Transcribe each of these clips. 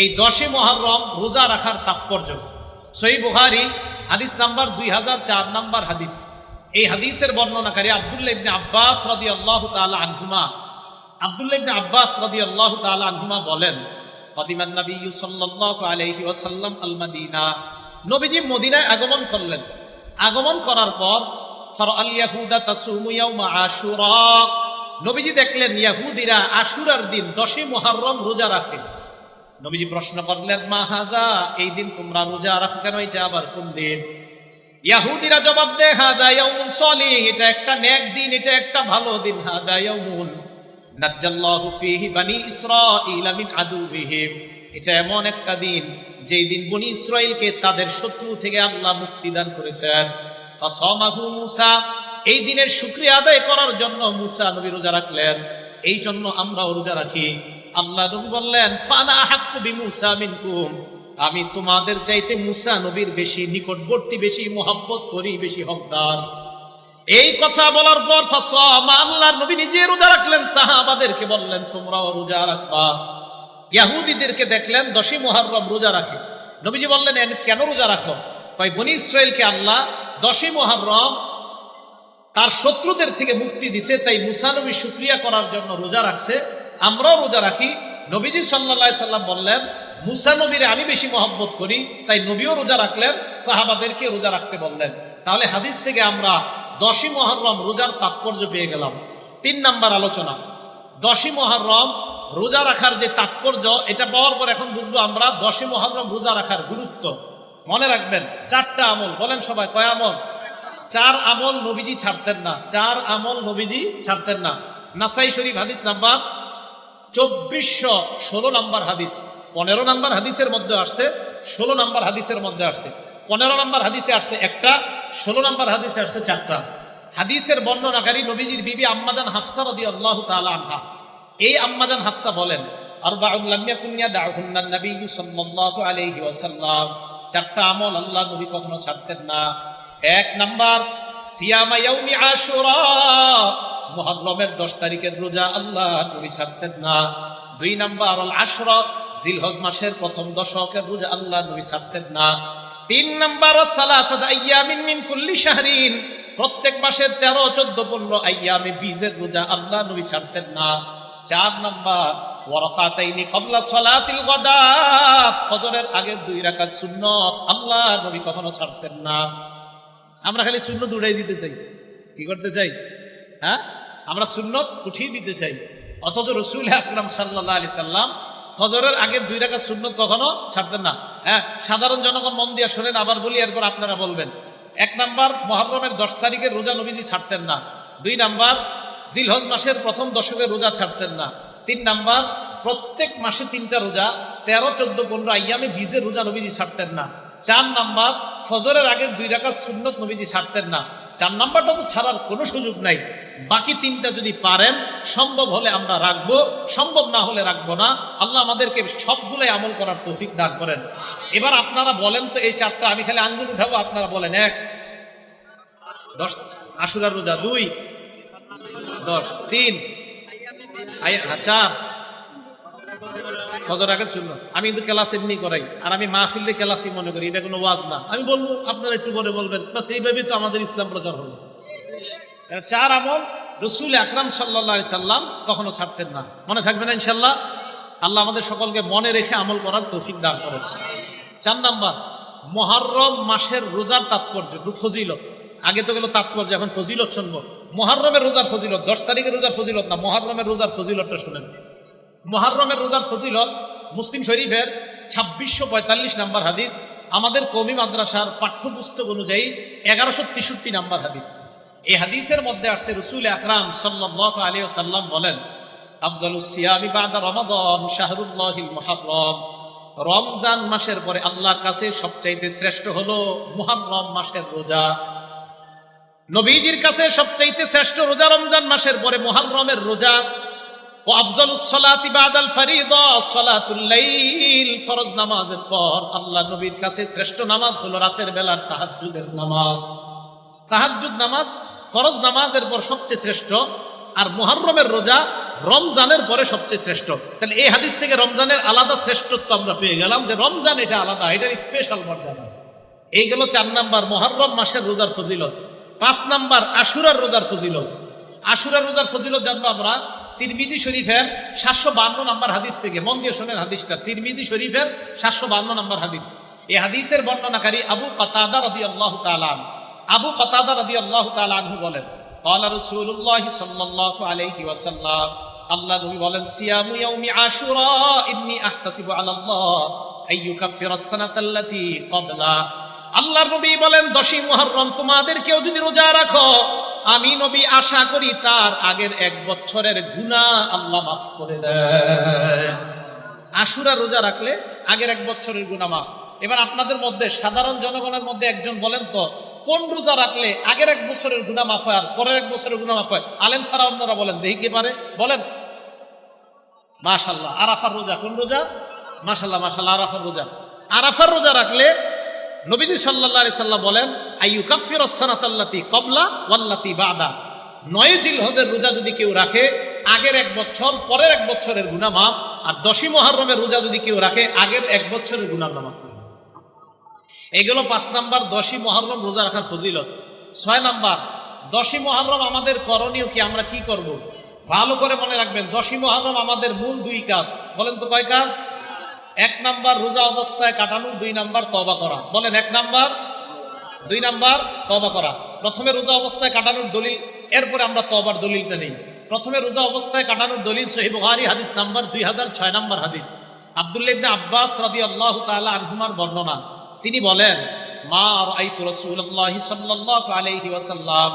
এই দশে মহরম রোজা রাখার তাৎপর্য। সই বুহারি হাদিস নাম্বার দুই হাজার চার নাম্বার হাদিস। এই হাদিসের বর্ণনাকারী আবদুল্লাহ ইবনে আব্বাস রদি আল্লাহ তালা আনহুমা, আবদুল্লাহ ইবনে আব্বাস রদি আল্লাহ তালা আনহুমা বলেন, কদিমান নবী সাল্লাল্লাহু আলাইহি ওয়াসাল্লাম আল নবীজি মদিনায় আগমন করলেন। আগমন করার পর, ফারাআল ইয়াহুদা তাসুমু ইয়াউমা আশুরা। নবীজি দেখলেন, ইয়াহুদিরা আশুরার দিন দশই মুহররম রোজা রাখে। নবীজি প্রশ্ন করলেন, মা হাদা? এই দিন তোমরা রোজা রাখো কেন? এটা আবার কোন দিন? ইয়াহুদিরা জবাব দেয়, হাদা ইয়াউমুন সলিহ, এটা একটা নেক দিন, এটা একটা ভালো দিন। হাদা ইয়াউমুন নাজ্জাল্লাহু ফীহি বানি ইসরাঈল মিন আদুবিহিম এটা এমন একটা দিন, যেই দিন বনি ইসরাইলকে তাদের শত্রু থেকে আল্লাহ মুক্তি দান করেছেন। ফাসামাহু মুসা, এই দিনের শুকরিয়া আদায় করার জন্য মুসা নবী রোজা রাখলেন। এই জন্য আমরাও রোজা রাখি। আল্লাহ নবী বললেন ফানা হাক্কু বিমুসা মিনকুম। আমি তোমাদের চাইতে মুসা নবীর বেশি নিকটবর্তী, বেশি মোহাব্বত করি, বেশি হকদার। এই কথা বলার পর আল্লাহর নবী নিজে রোজা রাখলেন, সাহাবাদেরকে বললেন, তোমরাও রোজা রাখবা। ইয়াহুদিদেরকে দেখলেন, দশই মুহররম রোজা রাখে। নবীজি বললেন "এন কেন রোজা রাখো? কয়, বনি ইসরায়েলকে আল্লাহ দশই মুহররম তার শত্রুদের থেকে মুক্তি দিছে, তাই মুসা নবী শুক্রিয়া করার জন্য রোজা রাখছে। আমরাও রোজা রাখি। নবীজি সাল্লা সাল্লাম বললেন, মুসা নবীরে আমি বেশি মহব্বত করি, তাই নবীও রোজা রাখলেন সাহাবাদেরকে রোজা রাখতে বললেন। তাহলে হাদিস থেকে আমরা দশই মহরম রোজার তাৎপর্য পেয়ে গেলাম। তিন নাম্বার আলোচনা, দশই মহরম রোজা রাখার যে তাৎপর্য, এটা পাওয়ার পর এখন বুঝব আমরা দশই মহরম রোজা রাখার গুরুত্ব। মনে রাখবেন, চারটা আমল, বলেন সবাই, কয় আমল? চার আমল নবীজি ছাড়তেন না, চার আমল নবীজি ছাড়তেন না। নাসাই শরীফ হাদিস নাম্বার চব্বিশশো ষোলো নাম্বার হাদিস। পনেরো নাম্বার হাদিসের মধ্যে আসছে, ষোলো নাম্বার হাদিসের মধ্যে আসছে। পনেরো নাম্বার হাদিসে আসছে একটা, ষোলো নাম্বার হাদিসে আসছে চারটা। হাদিসের বর্ণনাকারী নবীজির বিবি আম্মাজান হাফসা রদি আল্লাহ আনহা। এই আম্মাজান হাফসা বলেন চারটা আমল আল্লাহ নবী কখনো ছাড়তেন না। এক নাম্বার, সিয়ামা ইয়াউমি আশুরা। মুহররমের 10 তারিখের রোজা আল্লাহ নবী ছাড়তেন না। দুই নাম্বার আল আশরা, জিলহজ মাসের প্রথম দশকের রোজা আল্লাহ নবী ছাড়তেন না। তিন নাম্বার মিন কুল্লি শাহরিন, প্রত্যেক মাসের তেরো, চোদ্দ, পনেরো আইয়ামে বীজের রোজা আল্লাহ নবী ছাড়তেন না। চার নাম্বার ওয়ারাকাতাইনি কবলা সলাতিল গদাত ফজরের আগের দুই রাকাত সুন্নত আল্লাহ নবী কখনো ছাড়তেন না। আমরা খালি শূন্য উড়াই দিতে চাই। কি করতে চাই? হ্যাঁ? আমরা সুন্নত উঠিয়ে দিতে চাই। অথচ রসুল আকরাম সাল্লাহ আলি সাল্লাম ফজরের আগের দুই রাকাত সুন্নত কখনো ছাড়তেন না। হ্যাঁ সাধারণ জনগণ মন দিয়া শোনেন, আবার বলি, এরপর আপনারা বলবেন। এক নাম্বার, মহরমের দশ তারিখে রোজা নবীজি ছাড়তেন না। দুই নাম্বার, জিলহজ মাসের প্রথম দশকের রোজা ছাড়তেন না। তিন নাম্বার, প্রত্যেক মাসে তিনটা রোজা, তেরো, চোদ্দ, পনেরো আইয়ামে বীজের রোজা নবীজি ছাড়তেন না। চার নাম্বার, ফজরের আগের দুই রাকাত সুন্নত নবীজি ছাড়তেন না। চার নাম্বারটা তো ছাড়ার কোনো সুযোগ নাই। বাকি তিনটা যদি পারেন সম্ভব হলে আমরা রাখব সম্ভব না হলে রাখব না। আল্লাহ আমাদেরকে সবগুলোই আমল করার তৌফিক দান করেন। এবার আপনারা বলেন তো এই চারটা আমি খালি আঙ্গুল উঠাবো আপনারা বলেন এক দশ আশুরার রোজা দুই দশ তিন হ্যাঁ, চার ফজর আগের জন্য। আমি কিন্তু ক্লাস এমনি করাই আর আমি মাহফিলে ক্লাসই মনে করি এটা কোনো ওয়াজ না। আমি বলব আপনারা একটু পরে বলবেন বাস এইভাবেই তো আমাদের ইসলাম প্রচার হলো। চার আমল রসুল আকরাম সাল্লাহ সাল্লাম কখনো ছাড়তেন না। মনে থাকবে না ইনশাল্লাহ আল্লাহ আমাদের সকলকে মনে রেখে আমল করার তৌফিক দান করেন। চার নাম্বার মহারম মাসের রোজার তাৎপর্য দু ফজিলত। আগে তো গেল তাৎপর্য, এখন ফজিলত শুনব। মহারমের রোজার ফজিলত, দশ তারিখের রোজার ফজিলত না মহারমের রোজার ফজিলতটা শুনেন। মহারমের রোজার ফজিলত, মুসলিম শরীফের ছাব্বিশশো পঁয়তাল্লিশ নাম্বার হাদিস, আমাদের কমি মাদ্রাসার পাঠ্যপুস্তক অনুযায়ী এগারোশো তেষট্টি নাম্বার হাদিস। এই হাদিসের মধ্যে আসছে, রসুল আকরাম সাল্লাহ আলী সাল্লাম বলেন রমজান মাসের পরে আল্লাহর কাছে সবচাইতে শ্রেষ্ঠ হলো মুহাররম মাসের রোজা। নবীজির কাছে সবচাইতে শ্রেষ্ঠ রোজা রমজান মাসের পরে মুহাররমের রোজা। ও আফজালুস সালাতি বাদাল ফারিদা, সালাতুল ফরজ নামাজের পর আল্লাহ নবীর কাছে শ্রেষ্ঠ নামাজ হলো রাতের বেলার তাহাজ্জুদের নামাজ। তাহাজ্জুদ নামাজ ফরজ নামাজের পর সবচেয়ে শ্রেষ্ঠ আর মুহররমের রোজা রমজানের পরে সবচেয়ে শ্রেষ্ঠ। তাহলে এই হাদিস থেকে রমজানের আলাদা শ্রেষ্ঠত্ব আমরা পেয়ে গেলাম যে রমজান এটা আলাদা, এটার স্পেশাল মর্যাদা। এই গেল চার নাম্বার মহরম মাসের রোজার ফজিলত। পাঁচ নাম্বার, আশুরার রোজার ফজিলত। আশুরার রোজার ফজিলত জানব আমরা তিরমিজি শরীফের সাতশো বান্ন নাম্বার হাদিস থেকে। মন দিয়ে শোনেন হাদিসটা। তিরমিজি শরীফের সাতশো বান্ন নাম্বার হাদিস। এই হাদিসের বর্ণনাকারী আবু কতাদা রদি আল্লাহ আবু কতাদা রবি আল্লাহ তালু বলেন সাল্লাহ আলহি ওয়াসাল্লাম। আল্লাহ নবী বলেন, সিয়ামু ইয়াউমি আশুরা আহতাসিবু ক্বাবলা। আল্লাহর নবী বলেন, দশই মুহররম, তোমাদের কেউ যদি রোজা রাখো, আমি নবী আশা করি তার আগের এক বছরের গুনাহ আল্লাহ মাফ করে দেয়। আশুরা রোজা রাখলে আগের এক বছরের গুনাহ মাফ। এবার আপনাদের মধ্যে, সাধারণ জনগণের মধ্যে একজন বলেন তো কোন রোজা রাখলে আগের এক বছরের গুনাহ মাফ হয় আর পরের এক বছরের গুনাহ মাফ হয়? আলেম সারা অন্যরা বলেন, দেখি কি পারে? বলেন। মাশাল্লাহ আরাফার রোজা কোন রোজা? মাশাল্লাহ মাশাল্লাহ আরাফার রোজা। আরাফার রোজা রাখলে নবীজি সাল্লাহ আলি বলেন আইয়ু কাফির সানাতাল্লাতি কবলা ওয়াল্লাতি বাদা। নয় জিল হজের রোজা যদি কেউ রাখে, আগের এক বছর, পরের এক বছরের গুনাহ মাফ, আর দশই মহরমের রোজা যদি কেউ রাখে, আগের এক বছরের গুনাহ মাফ এগুলো পাঁচ নাম্বার, দশই মহরম রোজা রাখার ফজিলত। ছয় নাম্বার, দশই মহরম আমাদের করণীয় কি, আমরা কি করব। ভালো করে মনে রাখবেন, দশই মহরম আমাদের মূল দুই কাজ। বলেন তো কয় কাজ? এক নাম্বার, রোজা অবস্থায় কাটানো, দুই নাম্বার তবা করা। বলেন এক নাম্বার, দুই নাম্বার তবা করা। প্রথমে রোজা অবস্থায় কাটানোর দলিল, এরপরে আমরা তবার দলিলটা নেই। প্রথমে রোজা অবস্থায় কাটানোর দলিল সহি বুখারী হাদিস নাম্বার দুই হাজার ছয় নাম্বার হাদিস। আব্দুল্লাহ ইবনে আব্বাস রাদিয়াল্লাহু তাআলা আনহুমার বর্ণনা। তিনি বলেন, মা রাআইতু রাসূলুল্লাহি সাল্লাল্লাহু আলাইহি ওয়াসাল্লাম,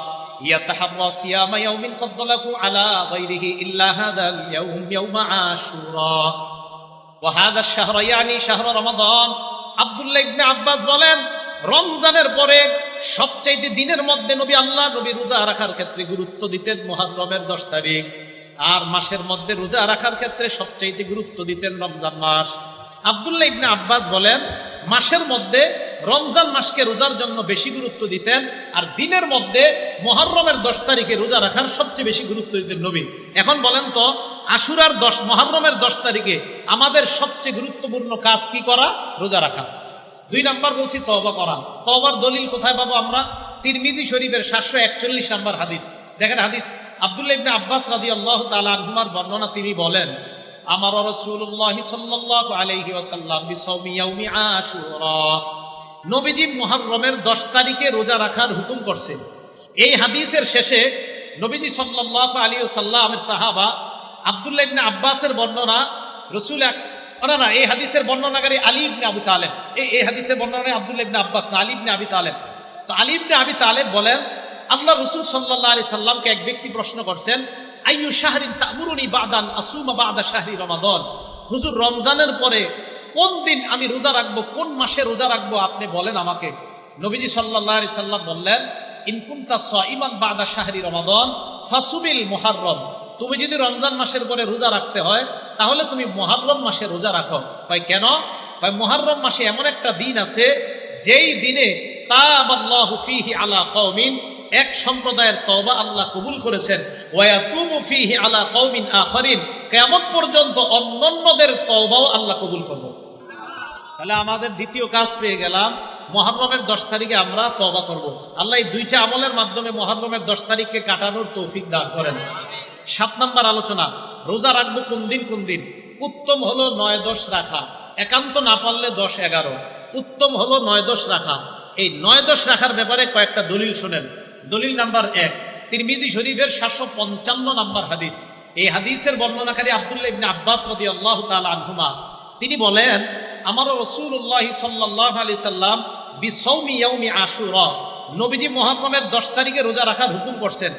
ইয়াতাহাররা সিয়ামা ইয়াউমিন ফাদ্দালাহু আলা গায়রিহি ইল্লা হাদাল ইয়াউম ইয়াউমা আশুরা। ওয়া হাদা আশ-শাহর ইয়ানি শাহর রমাদান। আব্দুল্লাহ ইবনে আব্বাস বলেন, রমজানের পরে সবচাইতে দিনের মধ্যে নবী আল্লাহ নবী রোজা রাখার ক্ষেত্রে গুরুত্ব দিতেন মুহররমের দশ তারিখ। আর মাসের মধ্যে রোজা রাখার ক্ষেত্রে সবচাইতে গুরুত্ব দিতেন রমজান মাস। আব্দুল্লাহ ইবনে আব্বাস বলেন মাসের মধ্যে রমজান মাসকে রোজার জন্য বেশি গুরুত্ব দিতেন, আর দিনের মধ্যে মহরমের দশ তারিখে রোজা রাখার সবচেয়ে বেশি গুরুত্ব দিতেন নবী। এখন বলেন তো, আশুরার দশ, মহরমের দশ তারিখে আমাদের সবচেয়ে গুরুত্বপূর্ণ কাজ কি করা? রোজা রাখা। দুই নাম্বার বলছি তবা করা। তবার দলিল কোথায় পাবো আমরা? তিরমিজি শরীফের সাতশো একচল্লিশ নাম্বার হাদিস। দেখেন হাদিস। আব্দুল্লাহ আব্বাস রাদি আল্লাহ তালা বর্ণনা তিনি বলেন আমার রসুল্লাহ আলাইহি ওয়াসাল্লাম বিসাওমি ইয়াউমি আশুরা। নবীজি মুহররমের 10 তারিখে রোজা রাখার হুকুম করছেন। এই হাদিসের শেষে নবীজি সাল্লাল্লাহু আলাইহি ওয়াসাল্লামের সাহাবা আব্দুল্লাহ ইবনে আব্বাসের বর্ণনা, রসুল না না, এই হাদিসের বর্ণনাকারী আলী ইবনে আবু তালেব। এই এই হাদিসের বর্ণনা আব্দুল্লাহ ইবনে আব্বাস না, আলী ইবনে আবি তালেব। তো আলী ইবনে আবি তালেব বলেন, আল্লাহ রসুল সাল্লাল্লাহু আলাইহি সাল্লামকে এক ব্যক্তি প্রশ্ন করছেন আইয়ু শাহরিন তামুরুনি বাদান আসুমা বাদা শাহরি রমাদান। হুজুর, রমজানের পরে কোন দিন আমি রোজা রাখব, কোন মাসে রোজা রাখব আপনি বলেন আমাকে। নবীজি আলাইহি সাল্লাম বললেন ইনকুন্তা সাইমান বাদা শাহরি রমাদান, ফাসুবিল মুহাররম। তুমি যদি রমজান মাসের পরে রোজা রাখতে হয়, তাহলে তুমি মুহাররম মাসে রোজা রাখো। ভাই কেন? ভাই মুহাররম মাসে এমন একটা দিন আছে, যেই দিনে তাবাল্লাহু ফীহি আলা কওমিন এক সম্প্রদায়ের তওবা আল্লাহ কবুল করেছেন। ফীহি আলা কওমিন আখারিন। কিয়ামত পর্যন্ত অন্যান্যদের তওবাও আল্লাহ কবুল করবেন তাহলে আমাদের দ্বিতীয় কাজ পেয়ে গেলাম। মহরমের দশ তারিখে আমরা তবা করব। আল্লাহ এই দুইটা আমলের মাধ্যমে মহরমের দশ তারিখকে কাটানোর তৌফিক দান করেন। সাত নম্বর আলোচনা, রোজা রাখব কোন দিন কোন দিন? উত্তম হলো নয় দশ রাখা। একান্ত না পারলে দশ এগারো। উত্তম হলো নয় দশ রাখা। এই নয় দশ রাখার ব্যাপারে কয়েকটা দলিল শোনেন। দলিল নাম্বার এক, তিরমিজি শরীফের সাতশো পঞ্চান্ন নাম্বার হাদিস। এই হাদিসের বর্ণনাকারী আব্দুল্লাহ ইবনে আব্বাস রদি আল্লাহ আনহুমা, তিনি বলেন, আমারও রসুল্লাহ সাল্লাহ আলি সাল্লাম বিসৌমি ইয়াউমি আশুরা, নবীজি মহরমের দশ তারিখে রোজা রাখার হুকুম করছেন।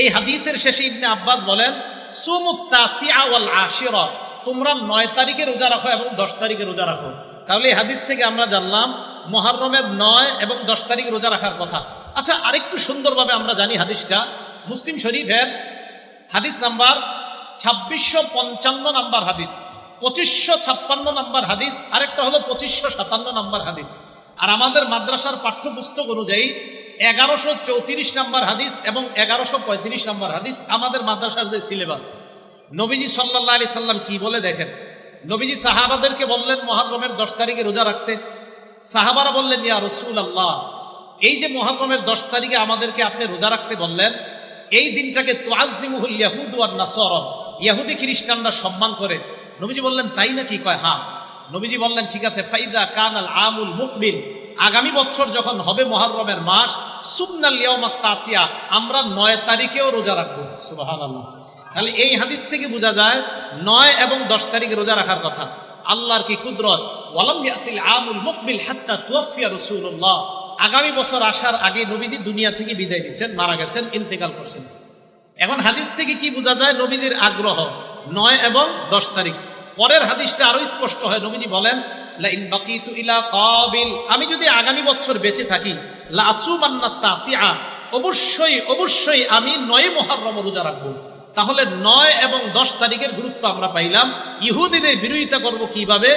এই হাদিসের শেষে ইবনে আব্বাস বলেন তোমরা নয় তারিখে রোজা রাখো এবং দশ তারিখে রোজা রাখো। তাহলে এই হাদিস থেকে আমরা জানলাম মহরমের নয় এবং দশ তারিখ রোজা রাখার কথা। আচ্ছা আরেকটু সুন্দরভাবে আমরা জানি হাদিসটা। মুসলিম শরীফের হাদিস নাম্বার ছাব্বিশশো পঞ্চান্ন নাম্বার হাদিস, পঁচিশশো ছাপ্পান্ন নাম্বার হাদিস, আরেকটা হলো পঁচিশশো সাতান্ন নাম্বার হাদিস। আর আমাদের মাদ্রাসার পাঠ্যপুস্তক অনুযায়ী এগারোশো চৌত্রিশ নাম্বার হাদিস এবং এগারোশো পঁয়ত্রিশ নাম্বার হাদিস আমাদের মাদ্রাসার যে সিলেবাস। নবীজি সাল্লাহ আলি সাল্লাম কি বলে দেখেন? নবীজি সাহাবাদেরকে বললেন, মহারমের দশ তারিখে রোজা রাখতে। সাহাবারা বললেন, ইয়া রসুল আল্লাহ এই যে মহারমের দশ তারিখে আমাদেরকে আপনি রোজা রাখতে বললেন, এই দিনটাকে তোয়াজিমুহুল ইয়াহুদ আর নাসরব ইয়াহুদি খ্রিস্টানরা সম্মান করে। নবীজি বললেন, তাই নাকি? কয় হ্যাঁ। নবীজি বললেন, ঠিক আছে, ফাইদা কান আল আমুল মুকবিল আগামী বছর যখন হবে মহরমের মাস সুবনাল তাসিয়া, আমরা নয় তারিখেও রোজা রাখব। তাহলে এই হাদিস থেকে বোঝা যায়, নয় এবং দশ তারিখে রোজা রাখার কথা। আল্লাহর কি কুদরত? ওয়ালাম আমুল মুকবিল হাত্তা আগামী বছর আসার আগে নবীজি দুনিয়া থেকে বিদায় দিয়েছেন মারা গেছেন, ইন্তেকাল করছেন। এখন হাদিস থেকে কি বোঝা যায়? নবীজির আগ্রহ নয় এবং দশ তারিখ। পরের হাদিসটা আরও স্পষ্ট হয়, নবীজি বলেন আমি যদি আগামী বছর বেঁচে থাকি অবশ্যই অবশ্যই আমি নয় মহররম রোজা রাখব। তাহলে নয় এবং দশ তারিখের গুরুত্ব আমরা পাইলাম। ইহুদিদের বিরোধিতা করব কীভাবে?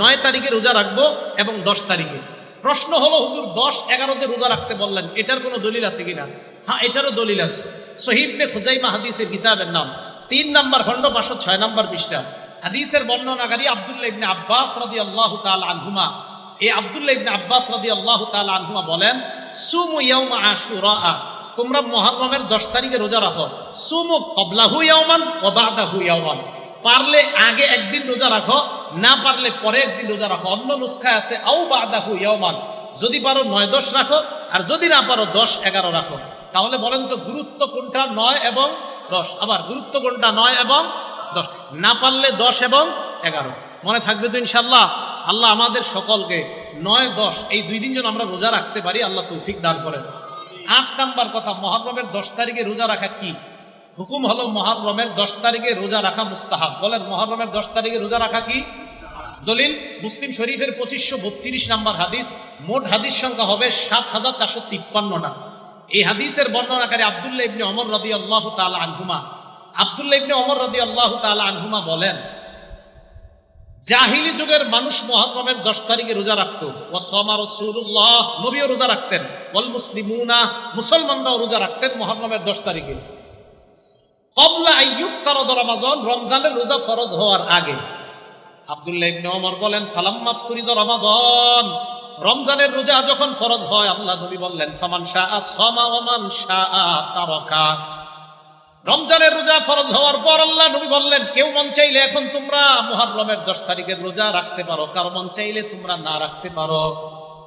নয় তারিখে রোজা রাখব এবং দশ তারিখে। প্রশ্ন হলো, হুজুর, দশ, এগারো যে রোজা রাখতে বললেন, এটার কোনো দলিল আছে কিনা? হ্যাঁ এটারও দলিল আছে। শহীদনে খুজাইমা হাদিসের কিতাবের নাম। তিন নাম্বার খণ্ড, পাঁচশো ছয় নাম্বার পৃষ্ঠা। হাদিসের বর্ণনাকারী আব্দুল্লাহ ইবনে আব্বাস রাদি আল্লাহ তাল আনহুমা। এই আব্দুল্লাহ ইবনে আব্বাস রাদি আল্লাহ তাল আনহুমা বলেন, সুমু ইয়াউমা আশুরা। তোমরা মহরমের দশ তারিখে রোজা রাখো। সুমু কবলাহু ও বাদাহু ইয়াউমান। পারলে আগে একদিন রোজা রাখো না পারলে পরে একদিন রোজা রাখো। অন্য নুস্খায় আছে আউ বাদাহু ইয়াউমান যদি পারো নয় দশ রাখো, আর যদি না পারো দশ, এগারো রাখো। তাহলে বলেন তো গুরুত্ব কোনটা, নয় এবং দশ। আবার গুরুত্ব কোনটা, নয় এবং দশ। না পারলে দশ এবং এগারো। মনে থাকবে তো ইনশাল্লাহ আল্লাহ আমাদের সকলকে নয়, দশ, এই দুই দিন যেন আমরা রোজা রাখতে পারি, আল্লাহ তৌফিক দান করেন। আট নাম্বার কথা, মহারমের দশ তারিখে রোজা রাখা কি? হুকুম হলো মহারমের দশ তারিখে রোজা রাখা মুস্তাহাব। বলেন, মহারমের দশ তারিখে রোজা রাখা কি? দলিল, মুসলিম শরীফের পঁচিশশো বত্রিশ নাম্বার হাদিস, মোট হাদিস সংখ্যা হবে সাত হাজার চারশো তিপ্পান্নটা। এই হাদিসের বর্ণনাকারী আবদুল্লাহ ইবনে অমর রদি আল্লাহ তালা আনহুমা। আবদুল্লাহ ইবনে অমর রদি আল্লাহ তালা আনহুমা বলেন, জাহিলি যুগের মানুষ মহারমের দশ তারিখে রোজা রাখত। ও সমা নবীও রোজা রাখতেন। বল মুসলিমুনা, মুসলমানরাও রোজা রাখতেন মহারমের দশ তারিখে। কবলা রমজানের রোজা ফরজ হওয়ার আগে। আব্দুল্লাহ ইবনে ওমর বলেন ফালাম মাফতুরিদ রমাদান। রমজানের রোজা যখন ফরজ হয়, আল্লাহ নবী বললেন, ফামান শাআ সামা ওয়া মান শাআ তারাকা। রমজানের রোজা ফরজ হওয়ার পর আল্লাহ নবী বললেন, কেউ মন চাইলে এখন তোমরা মুহররমের দশ তারিখের রোজা রাখতে পারো, কারও মন চাইলে তোমরা না রাখতে পারো।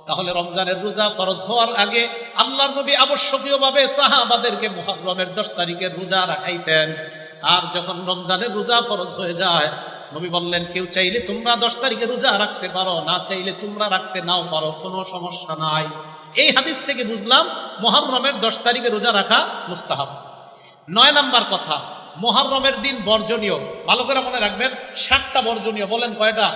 তাহলে রমজানের রোজা ফরজ হওয়ার আগে আল্লাহর নবী আবশ্যকীয়ভাবে সাহাবাদেরকে মুহররমের দশ তারিখের রোজা রাখাইতেন। আর যখন রমজানের রোজা ফরজ হয়ে যায়, নবী বললেন, কেউ চাইলে তোমরা দশ তারিখে রোজা রাখতে পারো, না চাইলে তোমরা রাখতে নাও পারো, কোনো সমস্যা নাই। এই হাদিস থেকে বুঝলাম, মহররমের দশ তারিখে রোজা রাখা মুস্তাহাব। নয় নাম্বার কথা, মহররমের দিন বর্জনীয়। ভালো করে মনে রাখবেন, সাতটা বর্জনীয়। বলেন কয়টা?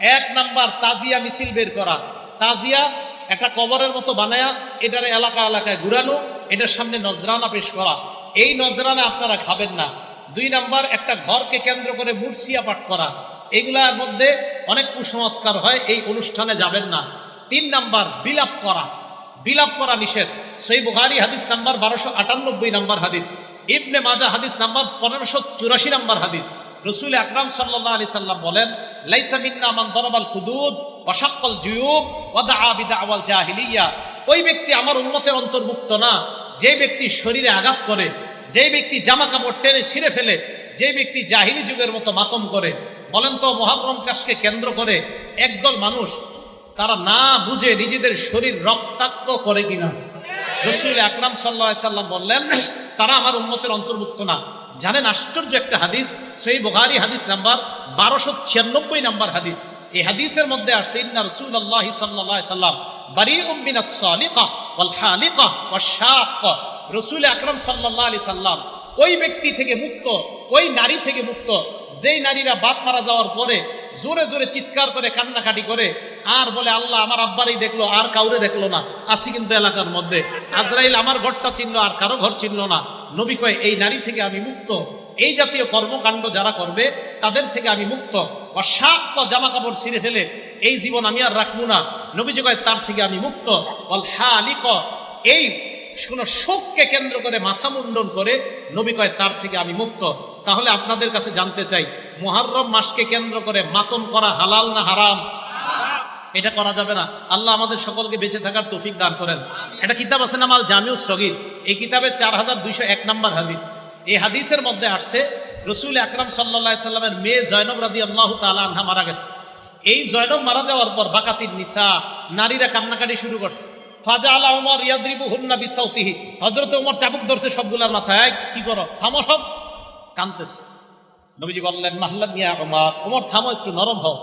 এক নাম্বার, তাজিয়া মিছিল বের করা। তাজিয়া, একটা কবরের মতো বানায়া এটার এলাকা এলাকায় ঘুরানো এটার সামনে নজরানা পেশ করা। এই নজরানা আপনারা খাবেন না। দুই নাম্বার, একটা ঘরকে কেন্দ্র করে মুর্শিয়া পাঠ করা। এগুলার মধ্যে অনেক কুসংস্কার হয়, এই অনুষ্ঠানে যাবেন না। তিন নাম্বার, বিলাপ করা। বিলাপ করা নিষেধ। সই বুখারি হাদিস নাম্বার বারোশো আটানব্বই নাম্বার হাদিস। ইবনে মাজা হাদিস নাম্বার পনেরোশো চুরাশি নাম্বার হাদিস। রসুল আকরাম সাল্লাহ আলি সাল্লাম বলেন, লাইসা মিন্না মান দরবাল খুদুদ। ওয়াশাক্কাল জুয়ুব ওয়াদা আবিদা আওয়াল জাহিলিয়া। ওই ব্যক্তি আমার উন্মতের অন্তর্ভুক্ত না। যে ব্যক্তি শরীরে আঘাত করে, যে ব্যক্তি জামা কাপড় টেনে ছিঁড়ে ফেলে, যে ব্যক্তি জাহিলি যুগের মতো মাতম করে, বলেন তো কাশকে কেন্দ্র করে একদল মানুষ, তারা না বুঝে নিজেদের শরীর রক্তাক্ত করে কিনা? রসুল আকরাম সাল্লা সাল্লাম বললেন, তারা আমার উন্মতের অন্তর্ভুক্ত না। জানেন আশ্চর্য একটা হাদিস সেই বুহারি হাদিস নাম্বার বারোশো ছিয়ানব্বই নাম্বার হাদিস। এই হাদিসের মধ্যে আসছে ইন্না রসুল আল্লাহ সাল্লাহ সাল্লাম বারি উম্মিনা সালিকা ওয়াল হালিকা ওয়াল শাক্কা। রসুল আকরাম সাল্লাহ আলি সাল্লাম, ওই ব্যক্তি থেকে মুক্ত, ওই নারী থেকে মুক্ত, যেই নারীরা বাপ মারা যাওয়ার পরে জোরে জোরে চিৎকার করে, কান্নাকাটি করে, আর বলে, আল্লাহ, আমার আব্বারই দেখল, আর কাউরে দেখল না। আসি কিন্তু এলাকার মধ্যে। আজরাইল আমার ঘরটা চিনল আর কারও ঘর চিনল না। নবী কয়, এই নারী থেকে আমি মুক্ত। এই জাতীয় কর্মকাণ্ড যারা করবে, তাদের থেকে আমি মুক্ত। অসাক্য জামা কাপড় ছিঁড়ে ফেলে, এই জীবন আমি আর রাখব না। নবীজি তার থেকে আমি মুক্ত। অল হা এই কোন শোককে কেন্দ্র করে মাথা মুন্ডন করে নবী কয়, তার থেকে আমি মুক্ত। তাহলে আপনাদের কাছে জানতে চাই, মোহাররম মাসকে কেন্দ্র করে মাতম করা হালাল না হারাম? এটা করা যাবে না। আল্লাহ আমাদের সকলকে বেঁচে থাকার তৌফিক দান করেন। এটা কিতাব আছে নামাল জামিউ সগির? এই কিতাবের চার হাজার দুইশো এক নম্বর হাদিস। এই হাদিসের মধ্যে আসছে, রসুল আকরাম সাল্লা সাল্লামের মেয়ে জয়নব রাদি আল্লাহ তালা আনহা মারা গেছে। এই জয়নব মারা যাওয়ার পর বাকাতির নিসা, নারীরা কান্নাকাটি শুরু করছে। ফাজা আলা উমর ইয়াদ্রিবু হুন্না বিসাউতিহি। হজরত উমর চাবুক ধরছে সবগুলার মাথায় কি করো? থামো সব। কানতেছে নবীজি বললেন মাহল্লা মিয়া উমর উমর, থামো, একটু নরম হও।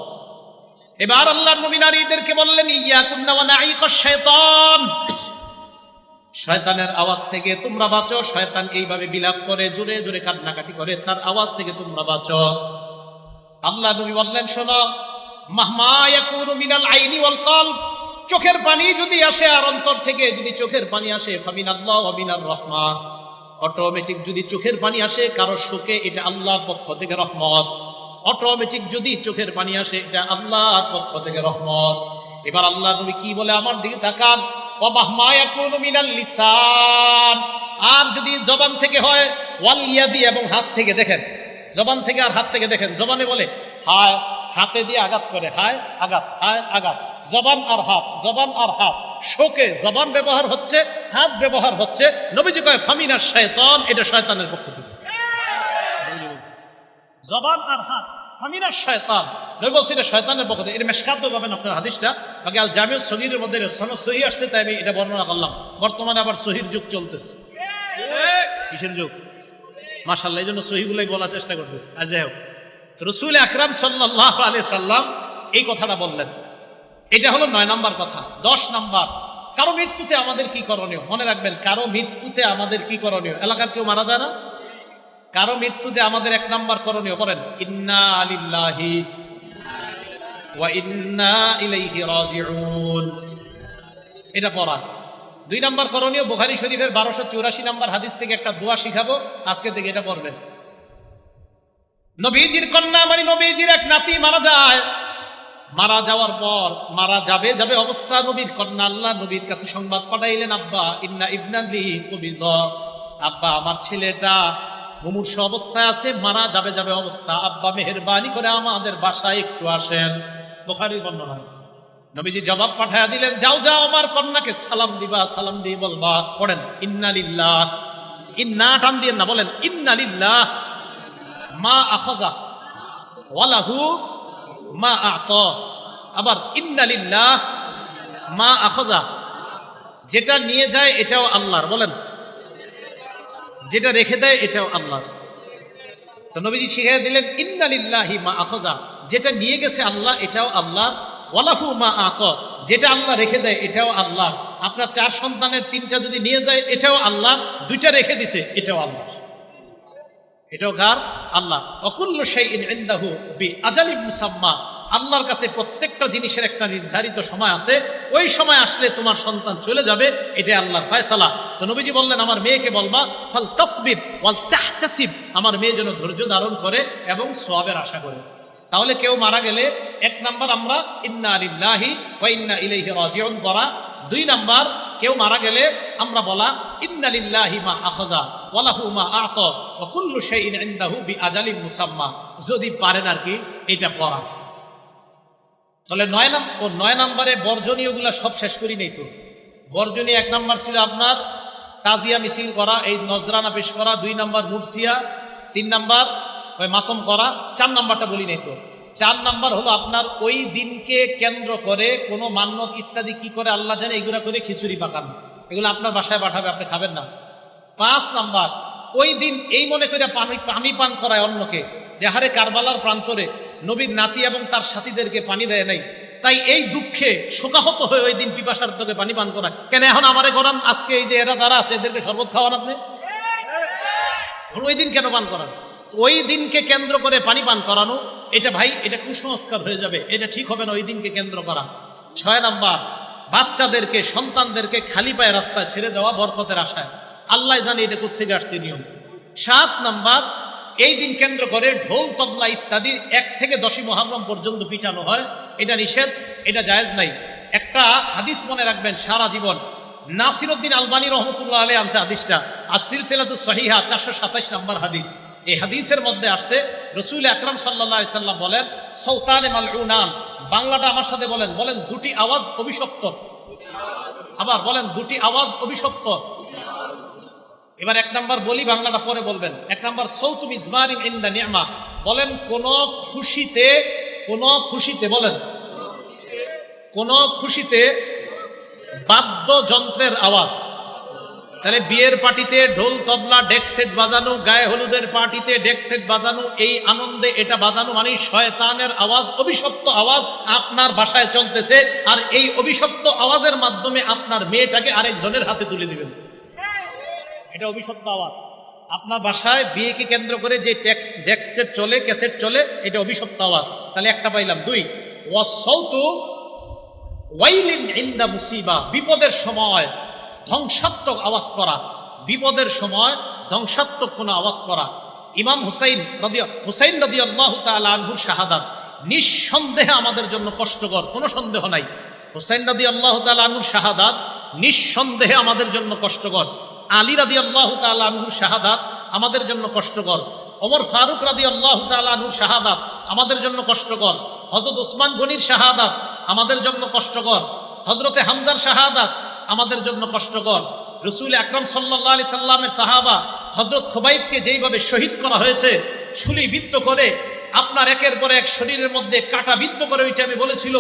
এবার আল্লাহ নবী নারীদেরকে বললেন ইয়া কুন্না ওয়া নাঈকা শাইতান। শয়তানের আওয়াজ থেকে তোমরা বাঁচো। শয়তান এইভাবে বিলাপ করে, জোরে জোরে কান্নাকাটি করে, তার আওয়াজ থেকে তোমরা বাঁচো। আল্লাহ নবী বললেন, শোনো, মাহমা ইয়াকুনু মিনাল আইনি ওয়াল কলব, চোখের পানি যদি আসে আর অন্তর থেকে যদি চোখের পানি আসে, ফামিনাল্লাহ ওয়া মিনার রহমান। অটোমেটিক যদি চোখের পানি আসে, কারও শোকে এটা আল্লাহর পক্ষ থেকে রহমত। অটোমেটিক যদি চোখের পানি আসে, এটা আল্লাহর পক্ষ থেকে রহমত। এবার আল্লাহ নবী কি বলে আমার দিকে তাকান? আর যদি জবান থেকে হয়, ওয়াল ইয়াদি এবং হাত থেকে দেখেন। জবান থেকে আর হাত থেকে দেখেন। জবানে বলে, হায়, হাতে দিয়ে আঘাত করে, হায়, আঘাত হায়, আঘাত। জবান আর হাত, জবান আর হাত। শোকে জবান ব্যবহার হচ্ছে, হাত ব্যবহার হচ্ছে। নবীজি কয়, ফামিনা শয়তান, এটা শয়তানের পক্ষ থেকে। জবান আর হাত। ফামিনা শয়তান। নবী বলছি, এটা শয়তানের পক্ষ থেকে। এটা মেশকাত পাবেন আপনার হাদিসটা। বাকি আল জামিউ সগিরের মধ্যে সন সহি আসছে, তাই আমি এটা বর্ণনা করলাম। বর্তমানে আবার সহির যুগ চলতেছে। কিসের যুগ? মাসাল্লাহ এই জন্য সহিগুলাই বলার চেষ্টা করতেছে। আজ যাই হোক। রসুল আকরাম সাল্লাহ আলি সাল্লাম এই কথাটা বললেন। এটা হলো নয় নাম্বার কথা, দশ নাম্বার। কারও মৃত্যুতে আমাদের কি করণীয়? মনে রাখবেন, কারও মৃত্যুতে আমাদের কি করণীয়? এলাকার কেউ মারা যায় না? কারও মৃত্যুতে আমাদের এক নাম্বার করণীয়, বলেন, ইন্না আলিল্লাহি ওয়া ইন্না ইলাইহি রাজিউন। এটা পড়া। দুই নাম্বার করণীয়, বুখারী শরীফের বারোশো চৌরাশি নাম্বার হাদিস থেকে একটা দোয়া শিখাবো, আজকে থেকে এটা পড়বেন। নবীজির কন্যা মানে নবীজির এক নাতি মারা যায়। মারা যাওয়ার পর মারা যাবে যাবে অবস্থা নবীর কন্যা আল্লাহ, নবীর কাছে সংবাদ পাঠাইলেন, আব্বা, ইন্না ইবনালি কবিজ। আব্বা, আমার ছেলেটা মুমূর্ষ অবস্থায় আছে, মারা যাবে যাবে অবস্থা। আব্বা মেহেরবানি করে আমাদের বাসায় একটু আসেন। বোখারির বর্ণনা। নবীজি জবাব পাঠায়া দিলেন, যাও যাও, আমার কন্যাকে সালাম দিবা, সালাম দিয়ে বলবা। পড়েন ইন্নালিল্লাহ ইন্না টান দিয়ে না, বলেন ইন্নালিল্লাহ মা আখাজা, ওয়ালাহু মা আত। আবার ইন্নালিল্লাহ মা আখাজা, যেটা নিয়ে যায় এটাও আল্লাহর, বলেন। যেটা রেখে দেয় এটাও আল্লাহ। তো নবীজি শিখিয়ে দিলেন ইন্নালিল্লাহি মা আখজা। যেটা নিয়ে গেছে আল্লাহ, এটাও আল্লাহ। ওয়ালাহু মা আত। যেটা আল্লাহ রেখে দেয়, এটাও আল্লাহ। আপনার চার সন্তানের তিনটা যদি নিয়ে যায়, এটাও আল্লাহ। দুইটা রেখে দিছে, এটাও আল্লাহ। এটাও কার? আল্লাহ। অকুল্ল সেই ইন্দাহু বি আজালি মুসাম্মা। আল্লাহর কাছে প্রত্যেকটা জিনিসের একটা নির্ধারিত সময় আছে। ওই সময় আসলে তোমার সন্তান চলে যাবে এটা আল্লাহর ফয়সালা। তো নবীজি বললেন, আমার মেয়েকে বলবা, ফল তসবিদ ওয়াল তাহতাসিব আমার মেয়ে যেন ধৈর্য ধারণ করে এবং সোয়াবের আশা করে। তাহলে কেউ মারা গেলে এক নাম্বার আমরা ইন্না আলিল্লাহি ওয়া ইন্না ইলাইহি রাজিউন করা দুই নাম্বার, কেউ মারা গেলে আমরা বলা ইন্নালিল্লাহি মা আখাজা ওয়ালাহু মা আত ওয়া কুল্লু শাইইন ইনদাহু বিআজালিন মুসাম্মা। যদি পারেন আর কি, এটা পড়া। তাহলে নয় নাম, ও নয় নম্বরে বর্জনীয়গুলা সব শেষ করি নেই তো। বর্জনীয় এক নাম্বার ছিল আপনার তাজিয়া মিছিল করা, এই নজরানা পেশ করা, দুই নাম্বার মুরসিয়া, তিন নাম্বার মাতম করা, চার নাম্বারটা বলি নেই তো। চার নাম্বার হলো আপনার ওই দিনকে কেন্দ্র করে কোনো মান্যত ইত্যাদি কি করে আল্লাহ জানে এগুলা করে খিচুড়ি পাকান। এগুলো আপনার বাসায় পাঠাবে, আপনি খাবেন না। পাঁচ নাম্বার, ওই দিন এই মনে করে পানি পানি পান করায় অন্যকে, যে হারে কারবালার প্রান্তরে নবীর নাতি এবং তার সাথীদেরকে পানি দেয় নাই। তাই এই দুঃখে শোকাহত হয়ে ওই দিন পিপাসার তোকে পানি পান করা। কেন এখন আমারে করান আজকে এই যে এরা যারা আছে, এদেরকে শরবত খাওয়ান আপনি? ওই দিন কেন পান করান? ওই দিনকে কেন্দ্র করে পানি পান করানো, এটা ভাই, এটা কুসংস্কার হয়ে যাবে। এটা ঠিক হবে না, ওই দিনকে কেন্দ্র করা। ছয় নাম্বার, বাচ্চাদেরকে, সন্তানদেরকে খালি পায়ে রাস্তায় ছেড়ে দেওয়া বরকতের আশায়। আল্লাহ জানে এটা কোথেকে আসছে নিয়ম। সাত নাম্বার এই দিন কেন্দ্র করে ঢোল, তবলা ইত্যাদি এক থেকে দশই মহারম পর্যন্ত পিটানো হয়। এটা নিষেধ, এটা জায়েজ নাই। একটা হাদিস মনে রাখবেন, সারা জীবন। নাসিরুদ্দিন আলবানী রহমতুল্লাহ আলী আনছে হাদিসটা। আর সিলসিলাতু সহিহা, চারশো সাতাইশ নম্বর হাদিস। এই হাদিসের মধ্যে আসছে, রসুল আকরাম সাল্লাহ সাল্লাম বলেন, সৌতান মালউনান। বাংলাটা আমার সাথে বলেন বলেন দুটি আওয়াজ অভিশপ্ত। আবার বলেন দুটি আওয়াজ অভিশপ্ত। এবার এক নাম্বার বলি বাংলাটা পরে বলবেন। এক নাম্বার সৌতু মিজমার ইন দা নিয়ামা। বলেন, কোন খুশিতে কোন খুশিতে, বলেন। কোন খুশিতে বাদ্যযন্ত্রের আওয়াজ। তাহলে বিয়ের পার্টিতে ঢোল, তবলা, ডেক সেট বাজানো, গায়ে হলুদের পার্টিতে ডেক সেট বাজানো, এই আনন্দে এটা বাজানো মানে শয়তানের আওয়াজ, অভিশপ্ত আওয়াজ আপনার বাসায় চলতেছে। আর এই অভিশপ্ত আওয়াজের মাধ্যমে আপনার মেয়েটাকে আরেকজনের হাতে তুলে দিবেন। এটা অভিশপ্ত আওয়াজ। আপনার বাসায় বিয়েকে কেন্দ্র করে যে ট্যাক্স সেট চলে, ক্যাসেট চলে, এটা অভিশপ্ত আওয়াজ। তাহলে একটা পাইলাম। দুই ওয়াসৌতু ইন্দা মুসিবা, বিপদের সময় ধ্বংসাত্মক আওয়াজ করা, বিপদের সময় ধ্বংসাত্মক কোনো আওয়াজ করা। ইমাম হুসাইন হুসাইন নদী আল্লাহ আনহুর শাহাদাত, নিঃসন্দেহে আমাদের জন্য কষ্টকর, কোনো সন্দেহ নাই। হুসাইন নদী আল্লাহ আনহুর শাহাদাত, নিঃসন্দেহে আমাদের জন্য কষ্টকর। আলী রাদি আল্লাহ আনহুর শাহাদাত আমাদের জন্য কষ্টকর। ওমর ফারুক রাদি আল্লাহ আনহুর শাহাদাত আমাদের জন্য কষ্টকর। হজরত ওসমান গনির শাহাদাত আমাদের জন্য কষ্টকর। হজরতে হামজার শাহাদাত আমাদের জন্য কষ্টকর। রসুল আকরম সাল্লাহ আলি সাল্লামের সাহাবা হজরত খোবাইবকে যেইভাবে শহীদ করা হয়েছে শুলিবিদ্ধ করে আপনার একের পর এক শরীরের মধ্যে কাটা বিদ্ধ করে ওইটা আমি বলেছিল,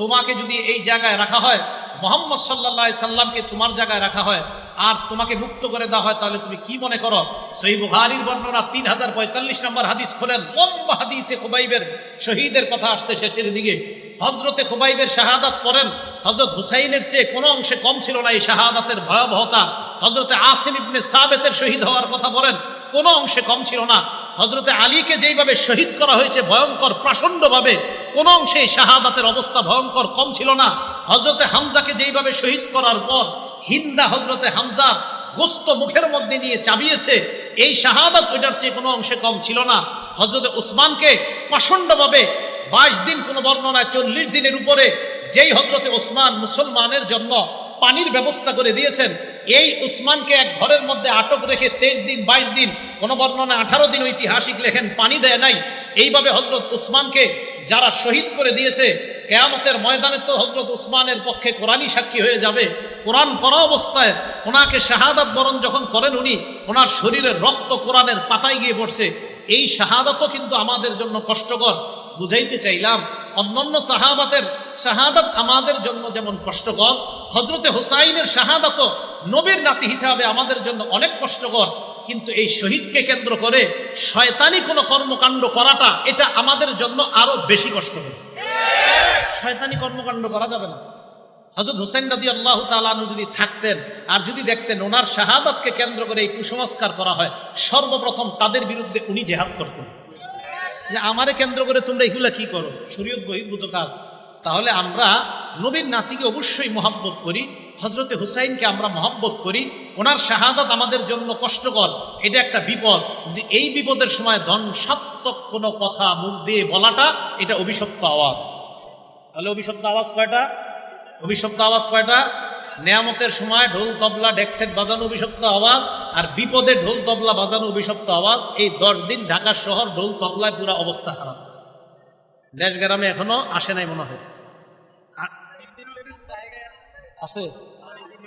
তোমাকে যদি এই জায়গায় রাখা হয়, মোহাম্মদ সাল্লাহ সাল্লামকে তোমার জায়গায় রাখা হয় আর তোমাকে মুক্ত করে দেওয়া হয়, তাহলে তুমি কি মনে করো? সই বুহারির বর্ণনা তিন হাজার পঁয়তাল্লিশ নম্বর হাদিস খোলেন। লম্বা হাদিসে খোবাইবের শহীদের কথা আসছে শেষের দিকে। হজরতে খোবাইবের শাহাদাত পড়েন। হজরত হুসাইনের চেয়ে কোনো অংশে কম ছিল না এই শাহাদাতের ভয়াবহতা। হজরতে আসিম ইবনে সাবেতের শহীদ হওয়ার কথা বলেন, কোনো অংশে কম ছিল না। হজরতে আলীকে যেইভাবে শহীদ করা হয়েছে ভয়ঙ্কর, প্রাচণ্ডভাবে কোন অংশে শাহাদাতের অবস্থা ভয়ঙ্কর কম ছিল না। হজরতে হামজাকে যেইভাবে শহীদ করার পর হিন্দা হজরতে হামজার গোস্ত মুখের মধ্যে নিয়ে চাবিয়েছে, এই শাহাদাত ওইটার চেয়ে কোনো অংশে কম ছিল না। হজরতে উসমানকে প্রচণ্ডভাবে বাইশ দিন কোনো বর্ণনায় চল্লিশ দিনের উপরে যেই হজরতে ওসমান মুসলমানের জন্য পানির ব্যবস্থা করে দিয়েছেন, এই উসমানকে এক ঘরের মধ্যে আটক রেখে তেইশ দিন, বাইশ দিন, কোন বর্ণনা আঠারো দিন ঐতিহাসিক লেখেন পানি দেয় নাই। এইভাবে হজরত উসমানকে যারা শহীদ করে দিয়েছে, কেয়ামতের ময়দানে তো হজরত উসমানের পক্ষে কোরআনই সাক্ষী হয়ে যাবে। কোরআন পরা অবস্থায় ওনাকে শাহাদাত বরণ যখন করেন উনি, ওনার শরীরের রক্ত কোরআনের পাতায় গিয়ে পড়ছে। এই শাহাদাতও কিন্তু আমাদের জন্য কষ্টকর। বুঝাইতে চাইলাম, অন্যান্য সাহাবাতের শাহাদাত আমাদের জন্য যেমন কষ্টকর হজরতে হুসাইনের শাহাদাত নবীর নাতি হিসাবে আমাদের জন্য অনেক কষ্টকর। কিন্তু এই শহীদকে কেন্দ্র করে শয়তানি কোনো কর্মকাণ্ড করাটা এটা আমাদের জন্য আরও বেশি কষ্টকর। শয়তানি কর্মকাণ্ড করা যাবে না। হজরত হুসেন নদী আল্লাহ তালু যদি থাকতেন আর যদি দেখতেন ওনার শাহাদাতকে কেন্দ্র করে এই কুসংস্কার করা হয়, সর্বপ্রথম তাদের বিরুদ্ধে উনি জেহাদ করতেন। যে আমারে কেন্দ্র করে তোমরা এগুলা কি করো? শরীয়ত বহির্ভূত কাজ। তাহলে আমরা নবীর নাতিকে অবশ্যই মহাব্বত করি হজরতে হুসাইনকে আমরা মহাব্বত করি, ওনার শাহাদাত আমাদের জন্য কষ্টকর। এটা একটা বিপদ। কিন্তু এই বিপদের সময় ধ্বংসাত্মক কোনো কথা মুখ দিয়ে বলাটা, এটা অভিশপ্ত আওয়াজ। তাহলে অভিশপ্ত আওয়াজ কয়টা? অভিশপ্ত আওয়াজ কয়টা? নেয়ামতের সময় ঢোল, তবলা, ডেকসেট বাজানো অভিশপ্ত আওয়াজ, আর বিপদে ঢোল, তবলা বাজানো অভিশপ্ত আওয়াজ। এই দশ দিন ঢাকার শহর ঢোল, তবলায় পুরো অবস্থা খারাপ। দেশ গ্রামে এখনও আসে নাই মনে হয়। আছে?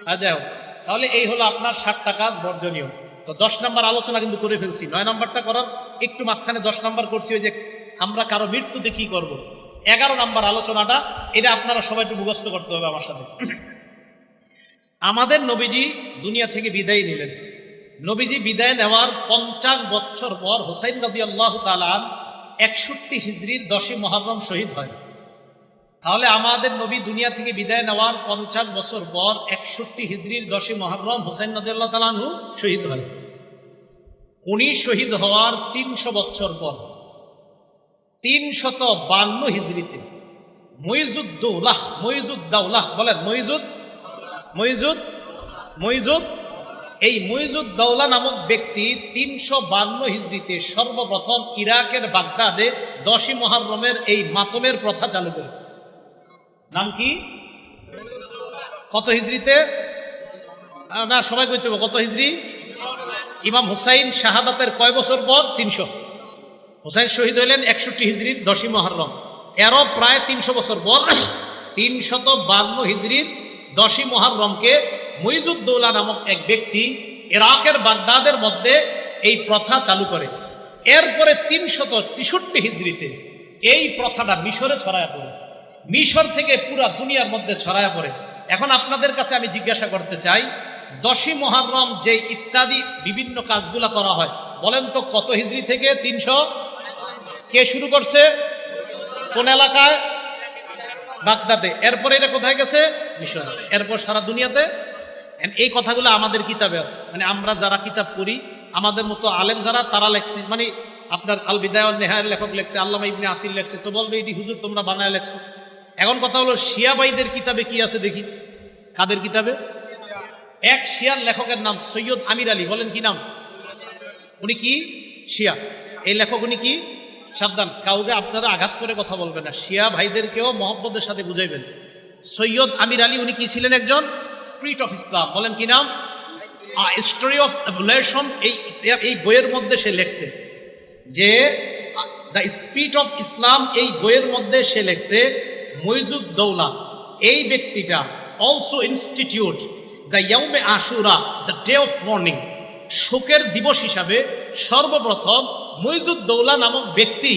হোক। তাহলে এই হলো আপনার ষাটটা কাজ বর্জনীয়। তো দশ নম্বর আলোচনা কিন্তু করে ফেলছি। নয় নম্বরটা করার একটু মাঝখানে দশ নম্বর করছি ওই যে আমরা কারও মৃত্যুতে কি করব। এগারো নাম্বার আলোচনাটা, এটা আপনারা সবাই একটু মুখস্থ করতে হবে আমার সাথে। আমাদের নবীজি দুনিয়া থেকে বিদায় নিলেন। নবীজি বিদায় নেওয়ার পঞ্চাশ বছর পর হোসাইন নদী আল্লাহ তালান একষট্টি হিজড়ির দশই মহরম শহীদ হয়। তাহলে আমাদের নবী দুনিয়া থেকে বিদায় নেওয়ার পঞ্চাশ বছর পর একষট্টি হিজড়ির দশই মহরম হোসেন নদী আল্লাহ তালানহু শহীদ হয়। উনি শহীদ হওয়ার তিনশো বছর পর, তিনশত বান্ন হিজড়িতে মইজুদ্দৌলাহ মইজুদ্দাউলাহ বলেন মইজুদ মইজুদ মইজুদ, এই মইজুদ দৌলা নামক ব্যক্তি তিনশো বান্ন হিজড়িতে সর্বপ্রথম ইরাকের বাগদাদে দশই মহারমের এই মাতমের প্রথা চালু করে। নাম কি? কত হিজড়িতে? না সবাই কইতে হবে, কত হিজড়ি? ইমাম হুসাইন শাহাদাতের কয় বছর পর? তিনশো। হুসাইন শহীদ হইলেন একষট্টি হিজড়ির দশই মহরম। এরও প্রায় তিনশো বছর পর, তিনশত বান্ন হিজড়ির দশই মহরমকে মইজুদ্দৌলা নামক এক ব্যক্তি ইরাকের বাগদাদের মধ্যে এই প্রথা চালু করে। এরপরে তিনশত তেষট্টি হিজড়িতে এই প্রথাটা মিশরে ছড়ায় পড়ে। মিশর থেকে পুরা দুনিয়ার মধ্যে ছড়ায় পড়ে। এখন আপনাদের কাছে আমি জিজ্ঞাসা করতে চাই, দশই মহারম যে ইত্যাদি বিভিন্ন কাজগুলা করা হয়, বলেন তো কত হিজড়ি থেকে? তিনশো? কে শুরু করছে? কোন এলাকায়? বাগদাদে। এরপরে এটা কোথায় গেছে? মিশর। এরপর সারা দুনিয়াতে? এই কথাগুলো আমাদের কিতাবে আছে। মানে আমরা যারা কিতাব পড়ি, আমাদের মতো আলেম যারা, তারা লেখছে। মানে আপনার আল বিদায় নেহায়ের লেখক লেখছে, আল্লামা ইবনে আসিল লেখছে। তো বলবে এই হুজুর তোমরা বানায় লেখছো। এখন কথা হলো শিয়াবাইদের কিতাবে কি আছে দেখি? কাদের কিতাবে? এক শিয়ার লেখকের নাম সৈয়দ আমির আলী। বলেন কি নাম? উনি কি? শিয়া। এই লেখক উনি কি? সাবধান, কাউকে আপনারা আঘাত করে কথা বলবেন না। শিয়া ভাইদেরকেও মহব্বতের সাথে বুঝাইবেন। সৈয়দ আমির আলী, উনি কি ছিলেন একজন? Spirit of Islam. বলেন কি নাম? স্টোরি অফ এভুলেশন এই এই বইয়ের মধ্যে সে লেখছে যে দ্য স্পিরিট অফ ইসলাম, এই বইয়ের মধ্যে সে লেখছে মইজুদ দৌলা, এই ব্যক্তিটা also institute the ইয়ৌমে Ashura the day of mourning শোকের দিবস হিসাবে সর্বপ্রথম মইজুদ দৌলা নামক ব্যক্তি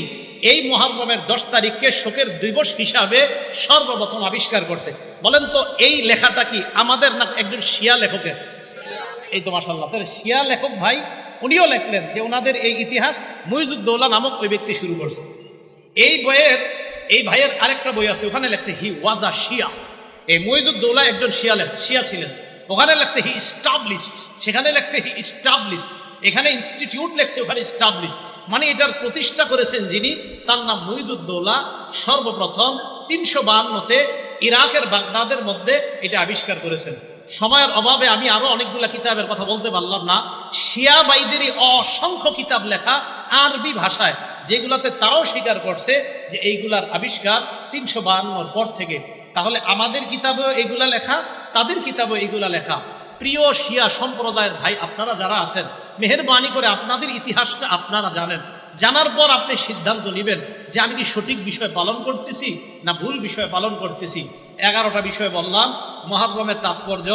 এই মহারমের দশ তারিখকে শোকের দিবস হিসাবে সর্বপ্রথম আবিষ্কার করছে। বলেন তো, এই লেখাটা কি আমাদের না একজন শিয়া লেখকের? এই তো মাসাল্লাহ তাহলে শিয়া লেখক ভাই, উনিও লেখলেন যে ওনাদের এই ইতিহাস মইজুদ্দৌলা নামক ওই ব্যক্তি শুরু করছে। এই বইয়ের এই ভাইয়ের আরেকটা বই আছে, ওখানে লেখছে হি ওয়াজ আ শিয়া এই মইজুদ্দৌলা একজন শিয়া শিয়া ছিলেন। ওখানে লেখছে হি স্টাবলিশড সেখানে লেখছে হি স্টাবলিশড এখানে ইনস্টিটিউট লেখছে, ওখানে স্টাবলিশড মানে এটার প্রতিষ্ঠা করেছেন যিনি, তার নাম মইজুদ্দৌলা সর্বপ্রথম তিনশো বাহান্নতে ইরাকের বাগদাদের মধ্যে এটা আবিষ্কার করেছেন। সময়ের অভাবে আমি আরও অনেকগুলা কিতাবের কথা বলতে পারলাম না। শিয়া বাইদেরই অসংখ্য কিতাব লেখা আরবি ভাষায়। যেগুলাতে তারাও স্বীকার করছে যে এইগুলার আবিষ্কার তিনশো বাহান্নর পর থেকে। তাহলে আমাদের কিতাবেও এগুলা লেখা, তাদের কিতাবেও এগুলা লেখা। প্রিয় শিয়া সম্প্রদায়ের ভাই, আপনারা যারা আছেন, মেহরবানি করে আপনাদের ইতিহাসটা আপনারা জানেন। জানার পর আপনি সিদ্ধান্ত নেবেন যে আমি কি সঠিক বিষয় পালন করতেছি না ভুল বিষয় পালন করতেছি। এগারোটা বিষয় বললাম, মহারমের তাৎপর্য,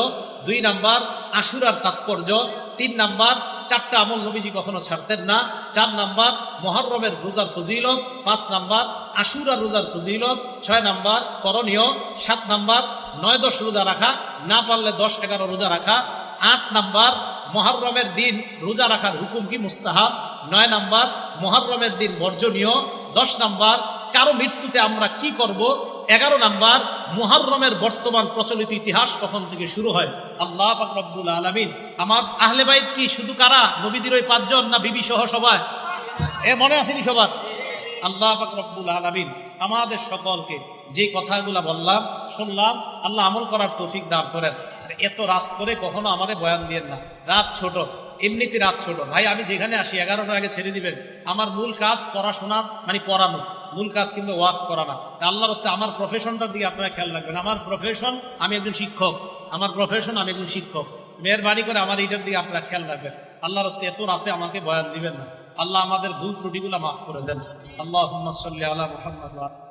দুই নাম্বার, আশুরার তাৎপর্য, তিন নাম্বার চারটা আমল নবীজি কখনো ছাড়তেন না। চার নাম্বার মহরমের রোজার ফজিলত। পাঁচ নাম্বার, আশুরার রোজার ফজিলত। ছয় নাম্বার, করণীয়। সাত নাম্বার, নয় দশ রোজা রাখা। না পারলে দশ এগারো রোজা রাখা। আট নাম্বার মহরমের দিন রোজা রাখার হুকুম কি মুস্তাহাব? নয় নাম্বার মহরমের দিন বর্জনীয়। দশ নাম্বার, কারও মৃত্যুতে আমরা কি করব? এগারো নাম্বার মুহররমের বর্তমান প্রচলিত ইতিহাস কখন থেকে শুরু হয়? আল্লাহ পাক রব্বুল আলামিন। আমার আহলে বাইত কি শুধু কারা? নবীজির ওই পাঁচজন না বিবি সহ সবাই? এ মনে আসেনি সবার? আল্লাহ পাক রব্বুল আলামিন আমাদের সকলকে যে কথাগুলা বললাম, শুনলাম, আল্লাহ আমল করার তৌফিক দান করেন। এত রাত করে কখনো আমাদের বয়ান দিয়েন না। রাত ছোট। এমনিতে রাত ছোট। ভাই, আমি যেখানে আসি, এগারোটার আগে ছেড়ে দিবেন। আমার মূল কাজ পড়াশোনা মানে পড়ানো। মূল কাজ কিন্তু ওয়াজ করা না। আল্লাহর হস্তে আমার প্রফেশনটার দিকে আপনারা খেয়াল রাখবেন। আমার প্রফেশন আমি একজন শিক্ষক। আমার প্রফেশন আমি একজন শিক্ষক। মেহরবানি করে আমার এইটার দিকে আপনারা খেয়াল রাখবেন। আল্লাহর হস্তে এত রাতে আমাকে বয়ান দিবেন না। আল্লাহ আমাদের ভুল ত্রুটিগুলো মাফ করে দেন। আল্লাহ সাল্লি আলা মুহাম্মদ